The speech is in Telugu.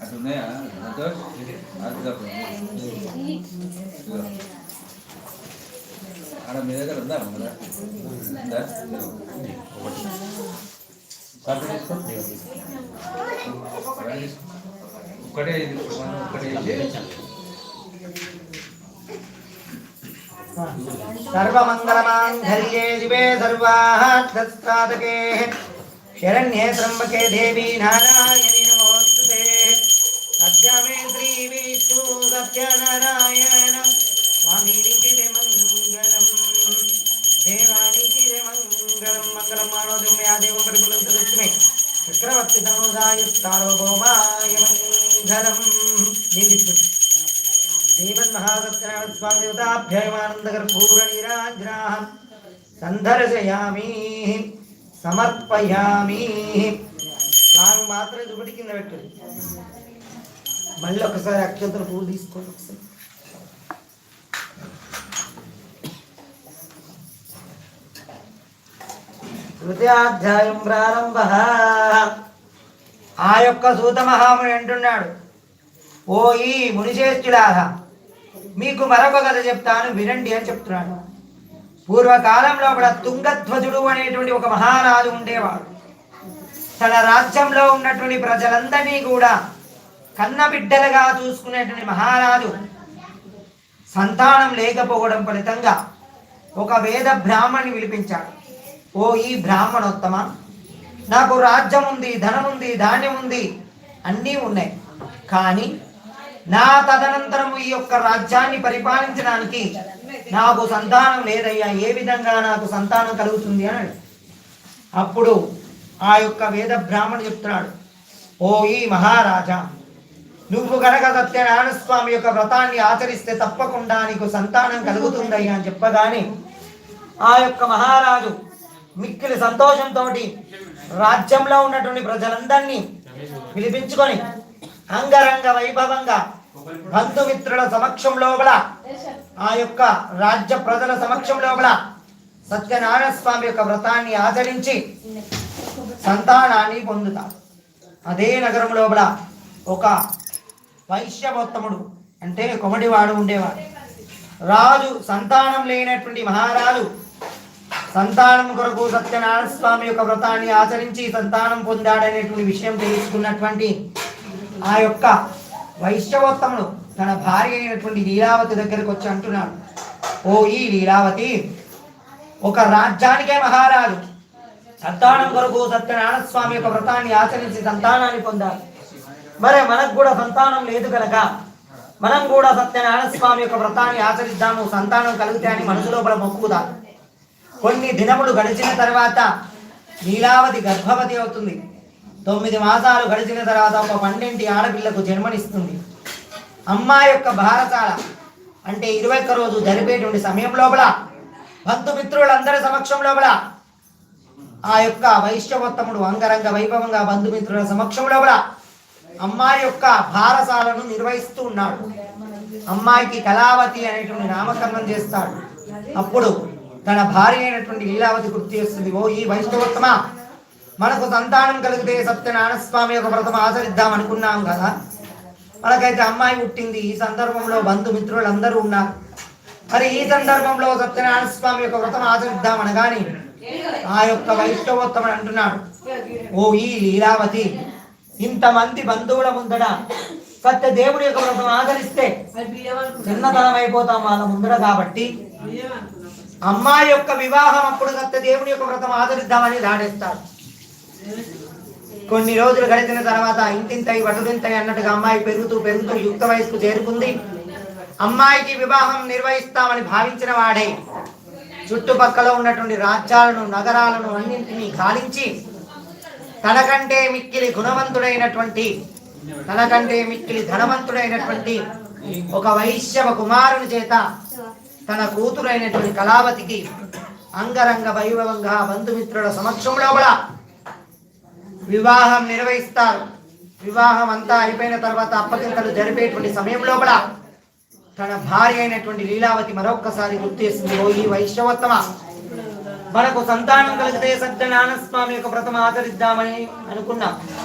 అటు ఉన్నాయా సంతోష్ అది తప్ప. ఆడ మీ దగ్గర ఉందా ఉందా ఉందా ఒక్కటే ఇది మనం ఒక్కటే ఇది. सर्वमङ्गलमाङ्गल्ये शिवे सर्वार्थसाधके శరణ్యే త్రంబకే దేవి నారాయణి నమోస్తుతే సత్యమే శ్రీ విష్ణు సత్యనారాయణ స్వామినికి మంగళం దేవానికి మంగళం మంగళం మానోజం యా దేవం పరిపులం తెలుసుమే చక్రవర్తి సముదాయ సార్వభౌమాయ మంగళం స్వామి దేవతాభ్యయమానందకర్పూర నీరాజ్రాహం సమర్పయామి. సాంగ్ మాత్రం దుబడి కింద పెట్టు. మళ్ళీ ఒకసారి అక్షంతలు పూలు తీసుకోండి ఒకసారి. తృతీయాధ్యాయం ప్రారంభ. ఆ యొక్క సూత మహాముని అంటున్నాడు. ఓ ఈ మునిశ్రేష్ఠులారా మీకు మరొక కథ చెప్తాను వినండి అని చెప్తున్నాడు. పూర్వకాలంలో కూడా తుంగధ్వజుడు అనేటువంటి ఒక మహారాజు ఉండేవాడు. తన రాజ్యంలో ఉన్నటువంటి ప్రజలందరినీ కూడా కన్నబిడ్డలుగా చూసుకునేటువంటి మహారాజు సంతానం లేకపోవడం ఫలితంగా ఒక వేద బ్రాహ్మణ్ణి పిలిపించాడు. ఓ ఈ బ్రాహ్మణోత్తమ నాకు రాజ్యం ఉంది ధనం ఉంది ధాన్యం ఉంది అన్నీ ఉన్నాయి. కానీ నా తదనంతరం ఈ యొక్క రాజ్యాన్ని పరిపాలించడానికి నాకు సంతానం లేదయ్యా ఏ విధంగా నాకు సంతానం కలుగుతుంది అని అప్పుడు ఆ యొక్క వేద బ్రాహ్మణుడు చెప్తున్నాడు ఓ ఈ మహారాజా నువ్వు గనక సత్యనారాయణ స్వామి యొక్క వ్రతాన్ని ఆచరిస్తే తప్పకుండా నీకు సంతానం కలుగుతుందయ్యా అని చెప్పగానే ఆ యొక్క మహారాజు మిక్కిలి సంతోషంతో రాజ్యంలో ఉన్నటువంటి ప్రజలందరినీ పిలిపించుకొని అంగరంగ వైభవంగా బంధుమిత్రుల సమక్షం లోపల ఆ యొక్క రాజ్య ప్రజల సమక్షం లోపల సత్యనారాయణ స్వామి యొక్క వ్రతాన్ని ఆచరించి సంతానాన్ని పొందుతారు. అదే నగరం లోపల ఒక వైశ్యవోత్తముడు అంటే కొమడివాడు ఉండేవాడు. రాజు సంతానం లేనటువంటి మహారాజు సంతానం కొరకు సత్యనారాయణ స్వామి యొక్క వ్రతాన్ని ఆచరించి సంతానం పొందాడనేటువంటి విషయం తెలుసుకున్నటువంటి ఆ యొక్క వైశ్యవోత్తముడు తన భార్య అయినటువంటి లీలావతి దగ్గరకు వచ్చి అంటున్నాడు ఓ ఈ లీలావతి ఒక రాజ్యానికే మహారాజు. సంతానం కొరకు సత్యనారాయణ స్వామి యొక్క వ్రతాన్ని ఆచరించి సంతానాన్ని పొందాలి. మరి మనకు కూడా సంతానం లేదు కనుక మనం కూడా సత్యనారాయణ స్వామి యొక్క వ్రతాన్ని ఆచరిద్దాము. సంతానం కలిగితే అని మనసు లోపల మొక్కుదా. కొన్ని దినములు గడిచిన తర్వాత లీలావతి గర్భవతి అవుతుంది. తొమ్మిది మాసాలు గడిచిన తర్వాత ఒక పండింటి ఆడపిల్లకు జన్మనిస్తుంది. అమ్మాయి యొక్క భారతాల అంటే ఇరవై ఒక్క రోజు జరిపేటువంటి సమయం లోపల బంధుమిత్రులందరి సమక్షం లోపల ఆ యొక్క వైశ్యవత్తముడు అంగరంగ వైభవంగా బంధుమిత్రుల సమక్షం లోపల అమ్మాయి యొక్క భారసాలను నిర్వహిస్తూ ఉన్నాడు. అమ్మాయికి కళావతి అనేటువంటి నామకరణం చేస్తాడు. అప్పుడు తన భార్య అయినటువంటి లీలావతి గుర్తు చేస్తుంది ఓ ఈ వైష్ణవోత్తమ మనకు సంతానం కలిగితే సత్యనారాయణ స్వామి యొక్క వ్రతం ఆచరిద్దాం అనుకున్నాం కదా. మనకైతే అమ్మాయి పుట్టింది. ఈ సందర్భంలో బంధుమిత్రులు అందరూ ఉన్నారు. మరి ఈ సందర్భంలో సత్యనారాయణ స్వామి యొక్క వ్రతం ఆచరిద్దాం అనగాని ఆ యొక్క వైష్ణవోత్తముడు అంటున్నాడు ఓ ఈ లీలావతి ఇంతమంది బంధువుల ముందర సత్య దేవుడి యొక్క వ్రతం ఆచరిస్తే చిన్నతనం అయిపోతాం వాళ్ళ ముందర కాబట్టి అమ్మాయి యొక్క వివాహం అప్పుడు సత్య దేవుని యొక్క వ్రతం ఆచరిద్దామని దాడేస్తారు కొన్ని రోజులు గడిచిన తర్వాత ఇంతింతై వటుదింతై అన్నట్టుగా అమ్మాయి పెరుగుతూ పెరుగుతూ యుక్త వయసుకు చేరుకుంది. అమ్మాయికి వివాహం నిర్వహిస్తామని భావించిన వాడే చుట్టుపక్కల ఉన్నటువంటి రాజ్యాలను నగరాలను అన్నింటినీ గాలించి తనకంటే మిక్కిలి గుణవంతుడైనటువంటి తనకంటే మిక్కిలి ధనవంతుడైనటువంటి ఒక వైశ్యవ కుమారుని చేత తన కూతురైనటువంటి కళావతికి అంగరంగ వైభవంగా బంధుమిత్రుల సమక్షంలో కూడా వివాహం నిర్వహిస్తారు. వివాహం అంతా అయిపోయిన తర్వాత అప్పగింతలు జరిపేటువంటి సమయం లోపల తన భార్య అయినటువంటి లీలావతి మరొక్కసారి గుర్తేసింది ఓ ఈ వైష్ణవోత్తమ మనకు సంతానం కలిగితే సత్యనారాయణ స్వామి యొక్క వ్రతం ఆచరిద్దామని అనుకున్నాం.